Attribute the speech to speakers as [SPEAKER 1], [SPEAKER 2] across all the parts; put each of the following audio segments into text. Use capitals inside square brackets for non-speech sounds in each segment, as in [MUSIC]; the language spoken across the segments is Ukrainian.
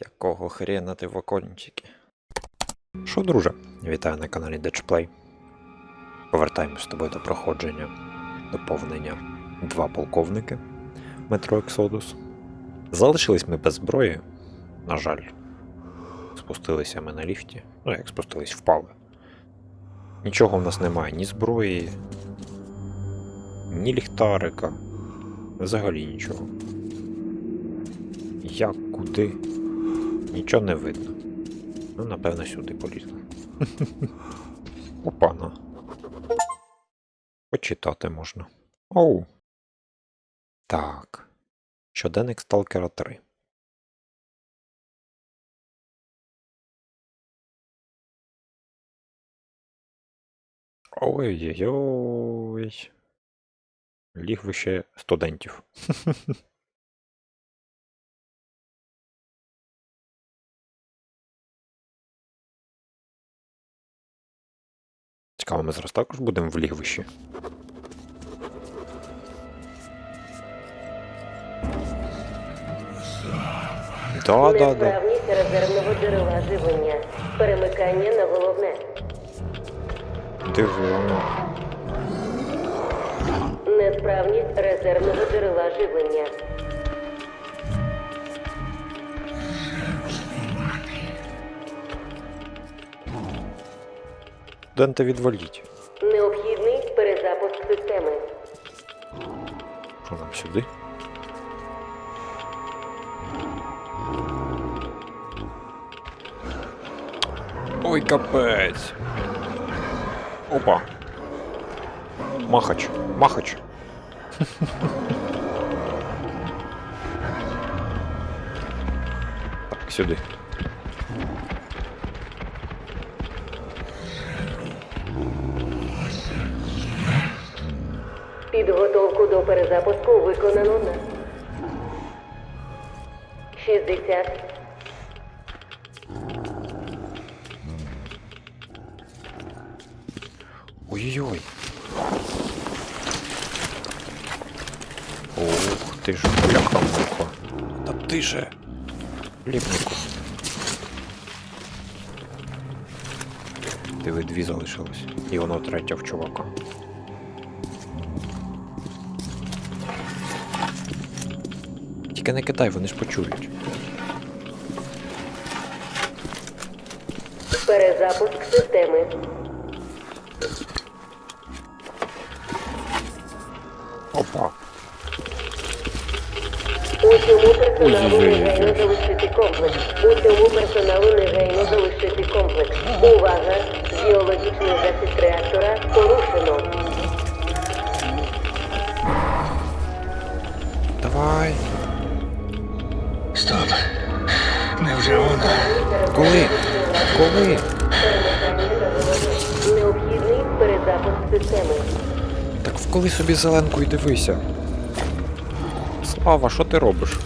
[SPEAKER 1] Якого хрена ти в окончики? Що, друже? Вітаю на каналі Дечплей. Повертаємось з тобою до проходження доповнення Два полковники Метро Ексодус. Залишились ми без зброї, на жаль. Спустилися ми на ліфті. Ну, як спустились, впали. Нічого в нас немає, ні зброї, ні ліхтарика. Взагалі нічого. Як куди? Нічого не видно. Ну, напевно, сюди полізли. [LAUGHS] Опана. Почитати можна. Оу. Так. Щоденник Сталкера 3. Ой-ой-ой. Лігвище студентів. [LAUGHS] Цікаво, ми зараз також будемо в лігвищі. Да, да, да.
[SPEAKER 2] Несправність резервного джерела живлення. Перемикання на головне.
[SPEAKER 1] Дивно.
[SPEAKER 2] Несправність резервного джерела живлення.
[SPEAKER 1] Студенти відваліть.
[SPEAKER 2] Необхідний перезапуск системи.
[SPEAKER 1] Що нам сюди? Ой, капець. Опа. Махач, махач. [LAUGHS] так, сюди.
[SPEAKER 2] До перезапуску виконано на 60.
[SPEAKER 1] Ой-ой-ой. Ух ти ж, бляха муха. Та ти же. Ліпнику. Диви, дві залишилось. І воно третя в чувака. Тільки не кидай, вони ж почують.
[SPEAKER 2] Перезапуск системи.
[SPEAKER 1] Опа.
[SPEAKER 2] Усьому персоналу негайно залишити комплекс. Усьому персоналу негайно залишити комплекс. Увага! Біологічний захист реактора
[SPEAKER 1] Коли?
[SPEAKER 2] Необхідний перезапуск системи.
[SPEAKER 1] Так вколи собі зеленку і дивися. Слава, що ти робиш?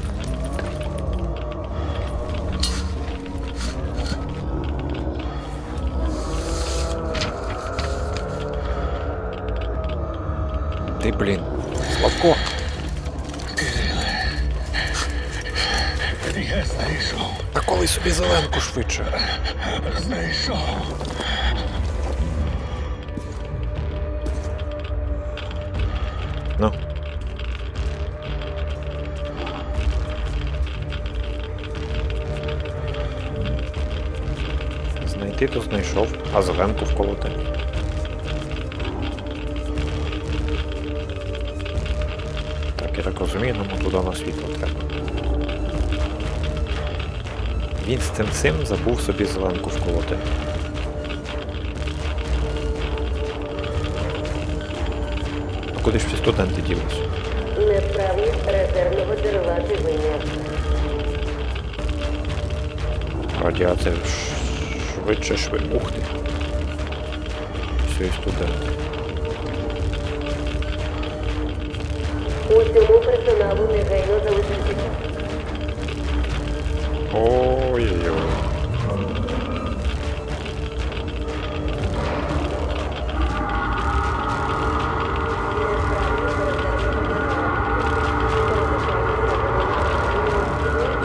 [SPEAKER 1] Ти, блін. Славко.
[SPEAKER 3] Я знайшов.
[SPEAKER 1] Та коли собі зеленку швидше.
[SPEAKER 3] Знайшов.
[SPEAKER 1] Ну. Знайти то знайшов, а зеленку вколоти. Так, я так розумію, нам туди на світло треба. Він з цим цим забув собі зеленку вколоти. А куди ж всі студенти ділись?
[SPEAKER 2] Несправність резервного джерела живлення.
[SPEAKER 1] Радіація швидше швидше. Ух ти. Все, і студенти.
[SPEAKER 2] Усьому персоналу негайно залишити.
[SPEAKER 1] Ой-ой-ой.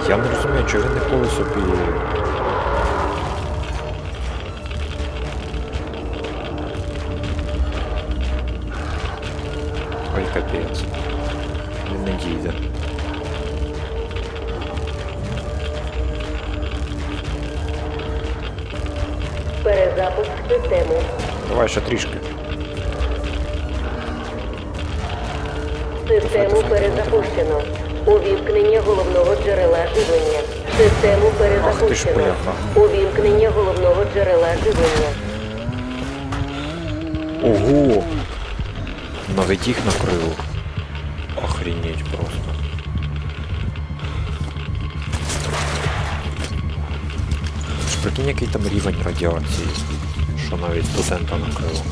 [SPEAKER 1] Я не розумію, чого він не такого собі. Ой, капець. Він не дійде. Давай ще трішки.
[SPEAKER 2] Систему перезапущено. Увімкнення головного джерела живлення. Систему перезапущено. Увімкнення головного джерела живлення.
[SPEAKER 1] Ого! Навіть їх накрило. Охренеть просто. Прикинь, який там рівень радіації, навіть студента накрило.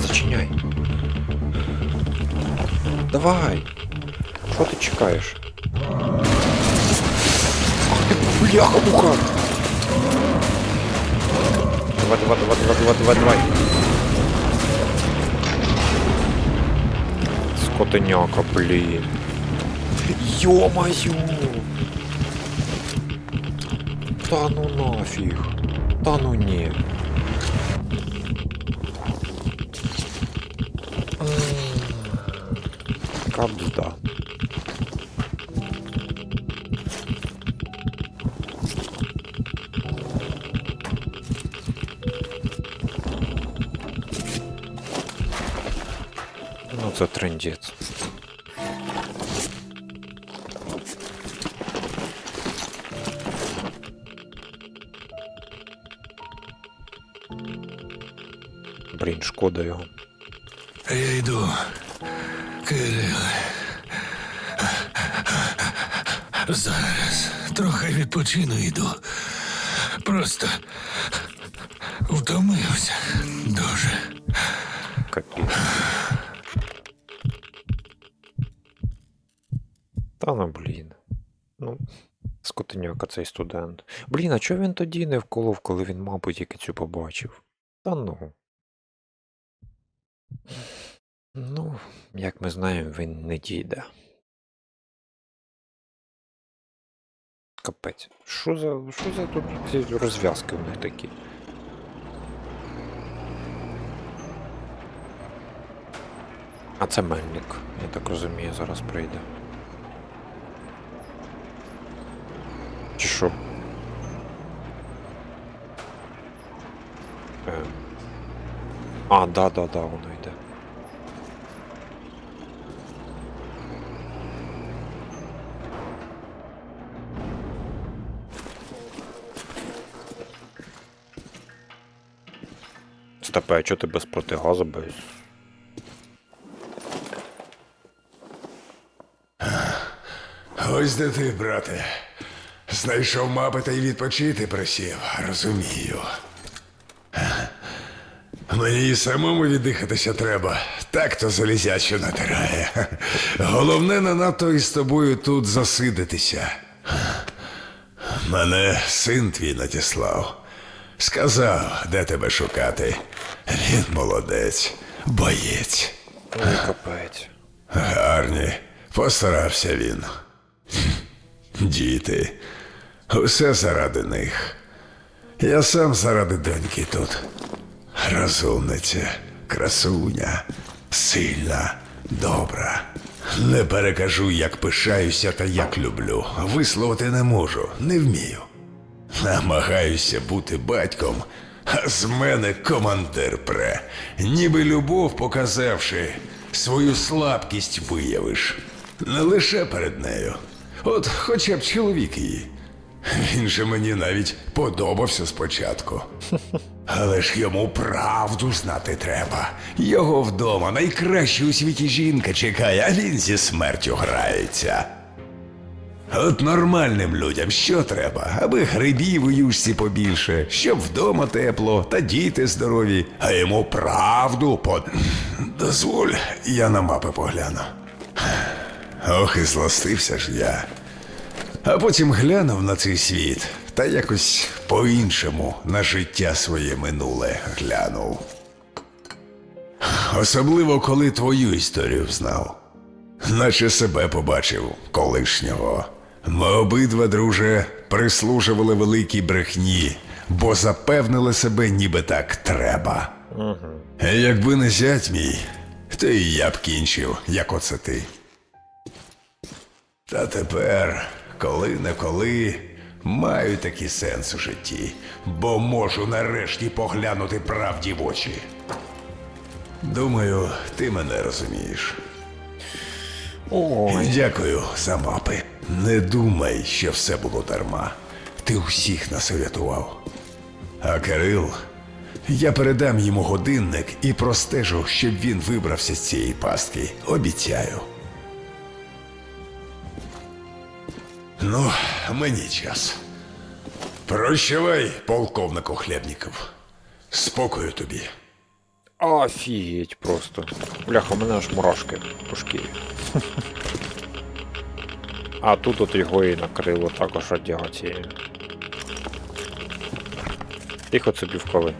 [SPEAKER 1] Зачиняй. Давай. Що ти чекаєш? Ах ти бляха муха! Давай, давай, давай, давай, давай, давай, давай. Скотиняка, блін. Йо-моё! Та ну нафіг. Та ну ні. М, Кабзда. Ну це трендець. Шкода його.
[SPEAKER 3] Я йду. Кирил. Зараз трохи відпочину йду. Просто втомився дуже.
[SPEAKER 1] Капець. Та ну блін. Ну, скотиняка цей студент. Блін, а чого він тоді не вколов, коли він, мабуть, як цю побачив? Та ну. Ну, як ми знаємо, він не дійде. Капець. Що за. Що за тут ці розв'язки у них такі? А це мельник, я так розумію, зараз прийде. Чи що? Е. А, да, да, да, воно йде. А чого ти без протигазу без.
[SPEAKER 3] Ось де ти, брате. Знайшов мапи та й відпочити просів, розумію. Мені і самому віддихатися треба. Так то залізячо натирає. Головне не надто із тобою тут засидитися. Мене син твій надіслав. Сказав, де тебе шукати. Він молодець, боєць.
[SPEAKER 1] Ой, капець.
[SPEAKER 3] Гарні. Постарався він. Діти. Усе заради них. Я сам заради доньки тут. Розумниця, красуня, сильна, добра. Не перекажу, як пишаюся та як люблю. Висловити не можу, не вмію. Намагаюся бути батьком, а з мене командир пре. Ніби любов показавши, свою слабкість виявиш. Не лише перед нею. От хоча б чоловік її. Він же мені навіть подобався спочатку. Але ж йому правду знати треба. Його вдома найкраща у світі жінка чекає, а він зі смертю грається. От нормальним людям що треба, аби грибів у юшці побільше, щоб вдома тепло та діти здорові, а йому правду по. Дозволь, я на мапи погляну. Ох, і злостився ж я. А потім глянув на цей світ та якось по-іншому на життя своє минуле глянув. Особливо, коли твою історію знав. Наче себе побачив колишнього. Ми обидва, друже, прислужували великій брехні, бо запевнили себе, ніби так треба.
[SPEAKER 1] Угу.
[SPEAKER 3] Якби не зять мій, то і я б кінчив, як оце ти. Та тепер, коли не коли, маю такий сенс у житті, бо можу нарешті поглянути правді в очі. Думаю, ти мене розумієш.
[SPEAKER 1] Ой.
[SPEAKER 3] Дякую за мапи. Не думай, що все було дарма. Ти усіх насовятував. А Кирил, я передам йому годинник і простежу, щоб він вибрався з цієї пастки. Обіцяю. Ну, мені час. Прощавай, полковнику Хлебніков. Спокою тобі.
[SPEAKER 1] Офігеть просто. Бляха, у мене аж мурашки по шкірі. А тут от його і накрило також радіацією. Тихо собі вколи.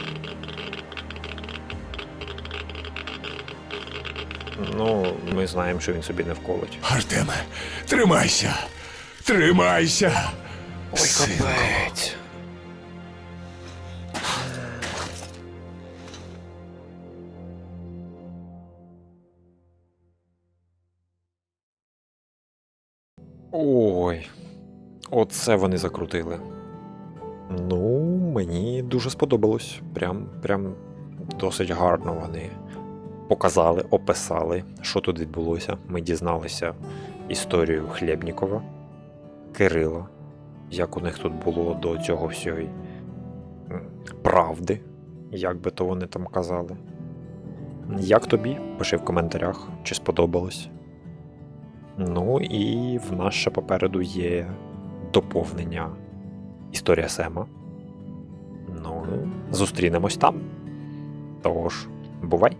[SPEAKER 1] Ну, ми знаємо, що він собі не вколить.
[SPEAKER 3] Артеме, тримайся! Тримайся!
[SPEAKER 1] Ой, капець. Ой, оце вони закрутили. Ну, мені дуже сподобалось. Прям, прям досить гарно вони показали, описали, що тут відбулося. Ми дізналися історію Хлєбнікова, Кирила, як у них тут було до цього всієї правди, як би то вони там казали. Як тобі? Пиши в коментарях, чи сподобалось. Ну і в нас ще попереду є доповнення Історія Сема. Ну, зустрінемось там. Тож, бувай!